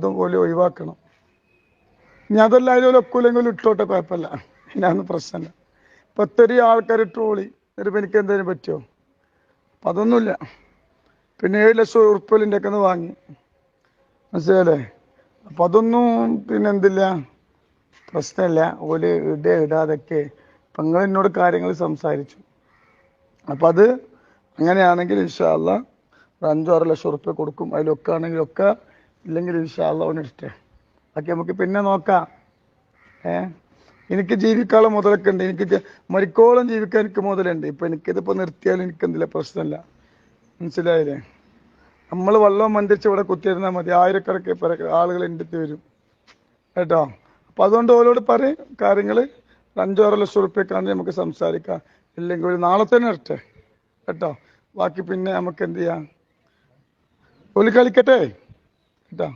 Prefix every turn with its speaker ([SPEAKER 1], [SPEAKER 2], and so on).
[SPEAKER 1] ഇതും പോലെ ഒഴിവാക്കണം. ഇനി അതിൽ ഒക്കൂലെങ്കിലും ഇട്ടോട്ടെ കുഴപ്പമില്ല. ഞാനൊന്നും പ്രശ്നമില്ല ഇപ്പൊ ഒത്തിരി ആൾക്കാർ ട്രോളി. എന്നിട്ട് എനിക്ക് എന്തെങ്കിലും പറ്റുമോ അപ്പൊ അതൊന്നുമില്ല. പിന്നെ ഏഴ് ലക്ഷം ഉറുപ്പലിന്റെ ഒക്കെ ഒന്ന് വാങ്ങി. മനസ്സിലല്ലേ അപ്പൊ അതൊന്നും പിന്നെ എന്തില്ല? പ്രശ്നമില്ല. ഓൽ ഇട ഇടാതൊക്കെ ഇപ്പൊ നിങ്ങൾ എന്നോട് കാര്യങ്ങൾ സംസാരിച്ചു. അപ്പൊ അത് അങ്ങനെയാണെങ്കിൽ ഇൻഷാല്ല ഒരു അഞ്ചോ ആറ് ലക്ഷം ഉറുപ്പ്യ കൊടുക്കും. അതിലൊക്കെ ആണെങ്കിൽ ഒക്കെ ഇല്ലെങ്കിൽ ഇൻഷാല്ല ഇഷ്ടേ ബാക്കി നമുക്ക് പിന്നെ നോക്കാം. ഏ? എനിക്ക് ജീവിക്കാനുള്ള മുതലൊക്കെ ഉണ്ട് എനിക്ക് മരിക്കോളം ജീവിക്കാൻ എനിക്ക് മുതലുണ്ട്. ഇപ്പൊ എനിക്കിതിപ്പോ നിർത്തിയാലും എനിക്ക് എന്തില്ല പ്രശ്നമില്ല. മനസ്സിലായില്ലേ? നമ്മൾ വെള്ളം മന്ദിച്ച് ഇവിടെ കുത്തിയിരുന്നാൽ മതി. ആയിരക്കണക്കിന് ആളുകൾ എന്റെ അടുത്ത് വരും. കേട്ടോ? അപ്പൊ അതുകൊണ്ട് ഓരോട് പറയും കാര്യങ്ങൾ അഞ്ചോ ആറ് ലക്ഷം റുപ്യക്കാണെങ്കിൽ നമുക്ക് സംസാരിക്കാം. ഇല്ലെങ്കിൽ ഒരു നാളെ തന്നെ ഇരട്ടെ കേട്ടോ? ബാക്കി പിന്നെ നമുക്ക് എന്ത് ചെയ്യാം? ഒലി കളിക്കട്ടെ? Да.